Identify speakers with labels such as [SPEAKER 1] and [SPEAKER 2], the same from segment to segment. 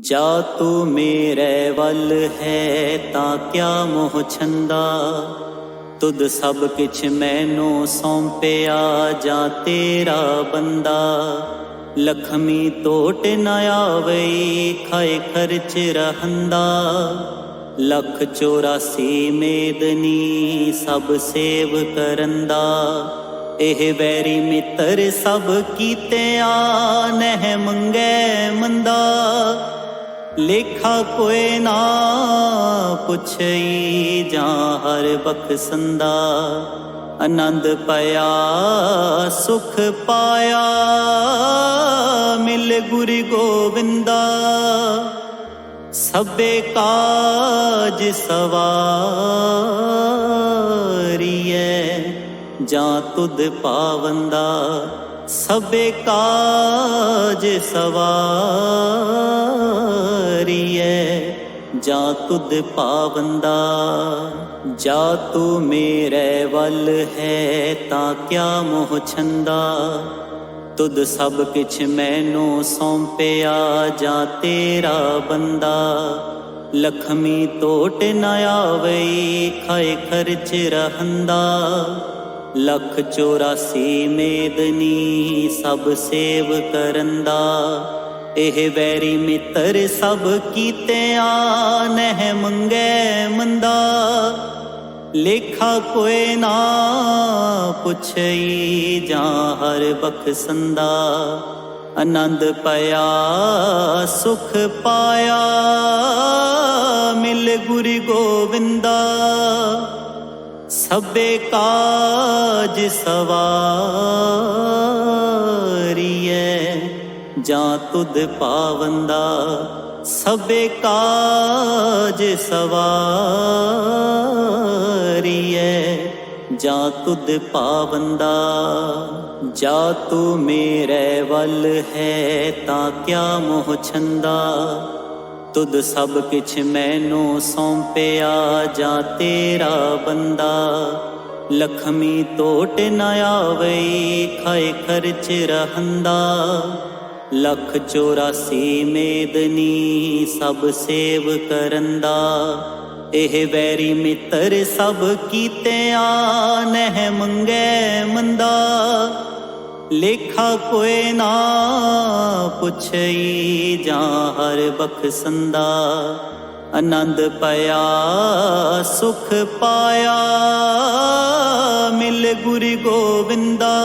[SPEAKER 1] ਜਾ ਤੂੰ ਮੇਰੇ ਵੱਲ ਹੈ ਤਾਂ ਕਿਆ ਮੋਹ ਛੰਦਾ? ਤੁਧ ਸਭ ਕਿਛ ਮੈਨੂੰ ਸੌਂਪਿਆ ਜਾਂ ਤੇਰਾ ਬੰਦਾ? ਲਖਮੀ ਟੋਟ ਨ ਆਵਈ, ਖਾਏ ਖਰਚ ਰਹੰਦਾ। ਲਖ 84 ਮੇਦਨੀ ਸਭ ਸੇਵ ਕਰੰਦਾ। ਇਹ ਵੈਰੀ ਮਿੱਤਰ ਸਭ ਕੀਤੇ ਆ ਨਹਿ ਮੰਗੈ ਮੰਦਾ। ਲੇਖਾ ਕੋਏ ਨਾ ਪੁੱਛਈ ਜਾਂ ਹਰ ਬਖਸੰਦਾ। ਆਨੰਦ ਪਾਇਆ, ਸੁਖ ਪਾਇਆ, ਮਿਲ ਗੁਰ ਗੋਬਿੰਦਾ ਸਭੇ ਕਾਜ ਸਵਾਰੀਐ ਜਾਂ ਤੁਧ ਪਾਵੰਦਾ। ਸਭੇ ਕਾਜ ਸਵਾਰੀਐ। ਜਾਂ ਤੁਧ ਪਾਵੰਦਾ ਜਾ ਤੂੰ ਮੇਰੇ ਵੱਲ ਹੈ ਤਾਂ ਕਿਆ ਮੋਹ ਛੰਦਾ। ਤੁਧ ਸਭ ਕਿਛ ਮੈਨੂੰ ਸੌਂਪਿਆ, ਜਾਂ ਤੇਰਾ ਬੰਦਾ। ਲਖਮੀ ਟੋਟ ਨਾ ਆਵਈ, ਖਾਏ ਖਰਚ ਰਹੰਦਾ। ਲਖ 84 ਮੇਦਨੀ ਸਭ ਸੇਵ ਕਰੰਦਾ ਇਹ ਵੈਰੀ ਮਿੱਤਰ ਸਭ ਕੀਤਿਆਂ ਨਹਿ ਮੰਗੈ ਮੰਦਾ। ਲੇਖਾ ਕੋਏ ਨਾ ਪੁੱਛਈ ਜਾਂ ਹਰ ਬਖਸੰਦਾ। ਆਨੰਦ ਪਾਇਆ, ਸੁਖ ਪਾਇਆ, ਮਿਲ ਗੁਰੂ ਗੋਬਿੰਦਾ ਸਭੇ ਕਾਜ ਸਵਾਰੀਐ, ਜਾਂ ਤੁਧ ਪਾਵੰਦਾ ਸਭੇ ਕਾਜ ਸਵਾਰੀਐ, ਜਾਂ ਤੁਧ ਪਾਵੰਦਾ ਜਾ ਤੂੰ ਮੇਰੇ ਵੱਲ ਹੈ ਤਾਂ ਕਿਆ ਮੋਹ ਛੰਦਾ। ਤੁਧ ਸਭ ਕਿਛ ਮੈਨੂੰ ਸੌਂਪਿਆ ਜਾਂ ਤੇਰਾ ਬੰਦਾ। ਲਖਮੀ ਟੋਟ ਨ ਆਵਈ, ਖਾਏ ਖਰਚ ਰਹੰਦਾ। ਲਖ 84 ਮੇਦਨੀ ਸਭ ਸੇਵ ਕਰੰਦਾ। ਇਹ ਵੈਰੀ ਮਿੱਤਰ ਸਭ ਕੀਤਿਆਂ ਨਹਿ ਮੰਗੈ ਮੰਦਾ। ਲੇਖਾ ਕੋਏ ਨਾ ਪੁੱਛਈ ਜਾਂ ਹਰ ਬਖਸੰਦਾ। ਆਨੰਦ ਪਾਇਆ, ਸੁਖ ਪਾਇਆ, ਮਿਲ ਗੁਰੂ ਗੋਵਿੰਦਾ।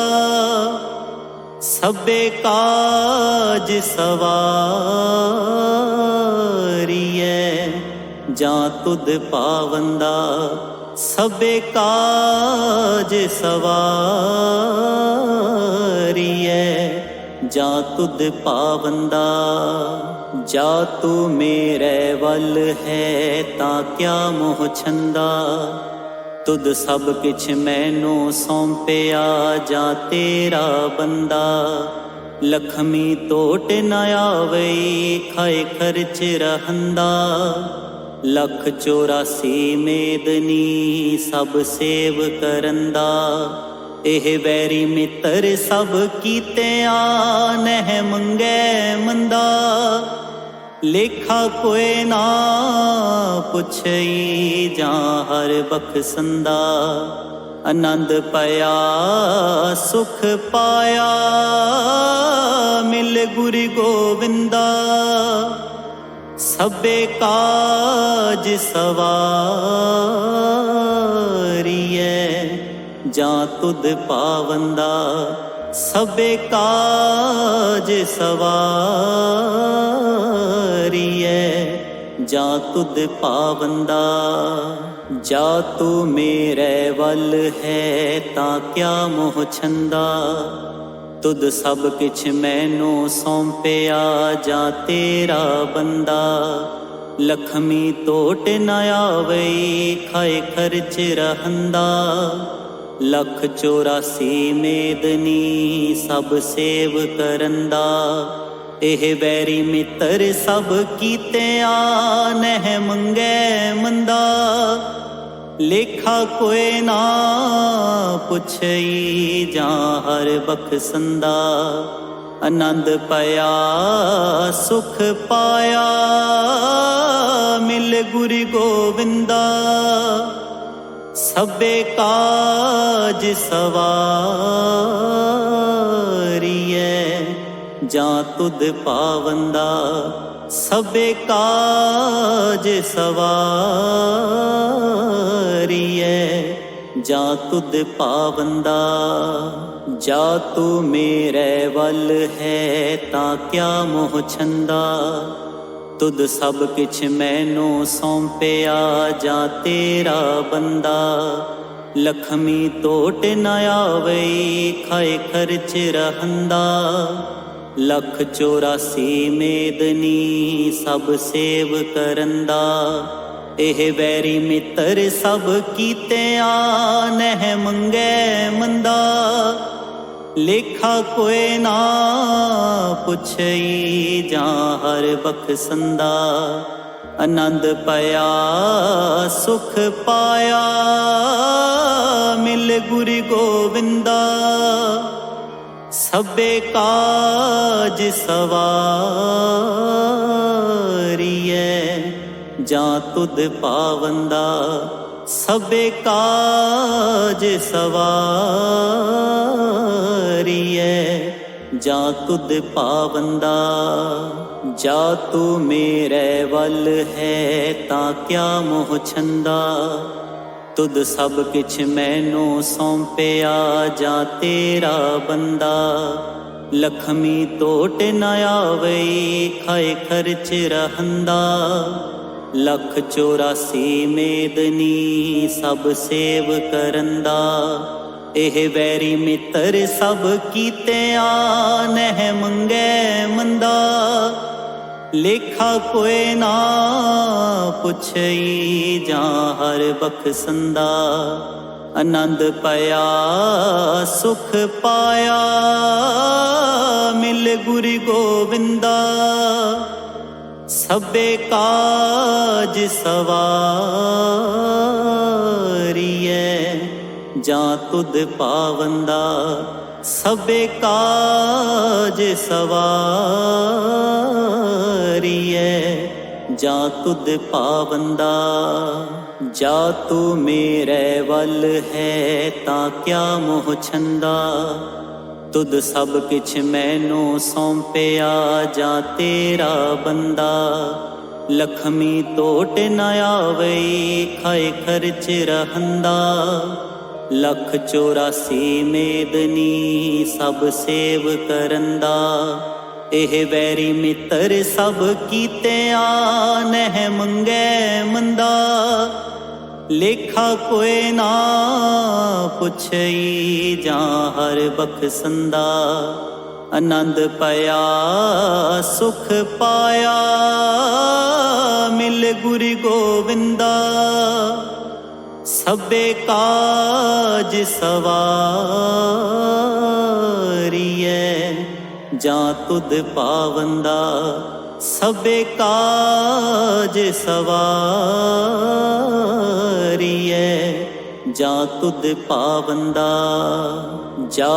[SPEAKER 1] ਸਭੇ ਕਾਜ ਸਵਾਰੀਐ, ਜਾਂ ਤੁਧ ਪਾਵੰਦਾ। ਸਭੇ ਕਾਜ ਸਵਾਰੀਐ। ਜਾਂ ਤੁਧ ਪਾਵੰਦਾ, ਜਾ ਤੂੰ ਮੇਰੇ ਵੱਲ ਹੈ ਤਾਂ ਕਿਆ ਮੋਹ ਛੰਦਾ। ਤੁਧ ਸਭ ਕਿਛ ਮੈਨੂੰ ਸੌਂਪਿਆ, ਜਾਂ ਤੇਰਾ ਬੰਦਾ। ਲਖਮੀ ਟੋਟ ਨ ਆਵਈ, ਖਾਏ ਖਰਚ ਰਹੰਦਾ। ਲਖ 84 ਮੇਦਨੀ ਸਭ ਸੇਵ ਕਰੰਦਾ। ਇਹ ਵੈਰੀ ਮਿੱਤਰ ਸਭ ਕੀਤਿਆਂ ਨਹਿ ਮੰਗੈ ਮੰਦਾ। ਲੇਖਾ ਕੋਏ ਨਾ ਪੁੱਛਈ ਜਾਂ ਹਰ ਬਖਸੰਦਾ। ਆਨੰਦ ਪਾਇਆ, ਸੁਖ ਪਾਇਆ, ਮਿਲ ਗੁਰ ਗੋਵਿੰਦਾ। ਸਭੇ ਕਾਜ ਸਵਾਰੀਐ ਜਾਂ ਤੁਧ ਪਾਵੰਦਾ, ਸਭੇ ਕਾਜ ਸਵਾਰੀਐ। ਜਾਂ ਤੁਧ ਪਾਵੰਦਾ, ਜਾ ਤੂੰ ਮੇਰੇ ਵੱਲ ਹੈ ਤਾਂ ਕਿਆ ਮੋਹ ਛੰਦਾ। ਤੁਧ ਸਭ ਕਿਛ ਮੈਨੂੰ ਸੌਂਪਿਆ, ਜਾਂ ਤੇਰਾ ਬੰਦਾ। ਲਖਮੀ ਟੋਟ ਨਾ ਆਵਈ, ਖਾਏ ਖਰਚ ਰਹੰਦਾ। ਲਖ 84 ਮੇਦਨੀ ਸਭ ਸੇਵ ਕਰਨ ਦਾ। ਇਹ ਵੈਰੀ ਮਿੱਤਰ ਸਭ ਕੀਤਿਆਂ ਨਹਿ ਮੰਗੈ ਮੰਦਾ। ਲੇਖਾ ਕੋਏ ਨਾ ਪੁੱਛਈ ਜਾਂ ਹਰ ਬਖਸੰਦਾ। ਆਨੰਦ ਪਿਆ ਸੁਖ ਪਾਇਆ, ਮਿਲ ਗੁਰੂ ਗੋਬਿੰਦਾ ਸਭੇ ਕਾਜ ਸਵਾਰੀਐ, ਜਾਂ ਤੁਧ ਪਾਵੰਦਾ ਸਭੇ ਕਾਜ ਸਵਾਰੀਐ, ਜਾਂ ਤੁਧ ਪਾਵੰਦਾ ਜਾ ਤੂੰ ਮੇਰੇ ਵੱਲ ਹੈ ਤਾਂ ਕਿਆ ਮੋਹ ਛੰਦਾ। ਤੁਧ ਸਭ ਕਿਛ ਮੈਨੂੰ ਸੌਂਪਿਆ, ਜਾਂ ਤੇਰਾ ਬੰਦਾ। ਲਖਮੀ ਟੋਟ ਨ ਆਵਈ, ਖਾਏ ਖਰਚ ਰਹੰਦਾ। ਲਖ 84 ਮੇਦਨੀ ਸਭ ਸੇਵ ਕਰੰਦਾ। ਇਹ ਵੈਰੀ ਮਿੱਤਰ ਸਭ ਕੀਤੇ ਆ ਨਹਿ ਮੰਗੇ ਮੰਦਾ। ਲੇਖਾ ਕੋਏ ਨਾ ਪੁੱਛਈ ਜਾਂ ਹਰ ਬਖਸੰਦਾ। ਆਨੰਦ ਪਿਆ ਸੁਖ ਪਾਇਆ, ਮਿਲ ਗੁਰੂ ਗੋਬਿੰਦਾ ਸਭੇ ਕਾਜ ਸਵਾਰੀਐ, ਜਾਂ ਤੁਧ ਪਾਵੰਦਾ। ਸਭੇ ਕਾਜ ਸਵਾਰੀਐ। ਜਾਂ ਤੁਧ ਪਾਵੰਦਾ, ਜਾ ਤੂੰ ਮੇਰੇ ਵੱਲ ਹੈ ਤਾਂ ਕਿਆ ਮੋਹ ਛੰਦਾ? ਤੁਧ ਸਭ ਕਿਛ ਮੈਨੂੰ ਸੌਂਪਿਆ ਜਾਂ ਤੇਰਾ ਬੰਦਾ? ਲਖਮੀ ਟੋਟ ਨ ਆਵਈ, ਖਾਏ ਖਰਚ ਰਹੰਦਾ? ਲਖ 84 ਮੇਦਨੀ ਸਭ ਸੇਵ ਕਰੰਦਾ। ਇਹ ਵੈਰੀ ਮਿੱਤਰ ਸਭ ਕੀਤੇ ਆ ਨਹਿ ਮੰਗੇ ਮੰਦਾ। ਲੇਖਾ ਕੋਏ ਨਾ ਪੁੱਛਈ ਜਾਂ ਹਰ ਬਖਸੰਦਾ। ਆਨੰਦ ਪਿਆ ਸੁਖ ਪਾਇਆ, ਮਿਲ ਗੁਰੂ ਗੋਵਿੰਦਾ। ਸਭੇ ਕਾਜ ਸਵਾ ਜਾਂ ਤੁਧ ਪਾਵੰਦਾ ਸਭੇ ਕਾਜ ਸਵਾਰੀਐ। ਜਾਂ ਤੁਧ ਪਾਵੰਦਾ ਜਾ ਤੂੰ ਮੇਰੇ ਵੱਲ ਹੈ ਤਾਂ ਕਿਆ ਮੋਹ ਛੰਦਾ। ਤੁਧ ਸਭ ਕਿਛ ਮੈਨੂੰ ਸੌਂਪਿਆ ਜਾਂ ਤੇਰਾ ਬੰਦਾ। ਲਖਮੀ ਟੋਟ ਨਾ ਆਵਈ ਖਾਏ ਖਰਚ ਰਹੰਦਾ। ਲਖ 84 ਮੇਦਨੀ ਸਭ ਸੇਵ ਕਰੰਦਾ ਇਹ ਵੈਰੀ ਮਿੱਤਰ ਸਭ ਕੀਤਿਆਂ ਨਹਿ ਮੰਗੇ ਮੰਦਾ। ਲੇਖਾ ਕੋਏ ਨਾ ਪੁੱਛਈ ਜਾਂ ਹਰ ਬਖਸੰਦਾ। ਆਨੰਦ ਪਿਆ ਸੁਖ ਪਾਇਆ, ਮਿਲ ਗੁਰੂ ਗੋਵਿੰਦਾ। ਸਭੇ ਕਾਜ ਸਵਾਰੀਐ। ਜਾਂ ਤੁਧ ਪਾਵੰਦਾ ਸਭੇ ਕਾਜ ਸਵਾਰੀਐ। ਜਾਂ ਤੁਧ ਪਾਵੰਦਾ ਜਾ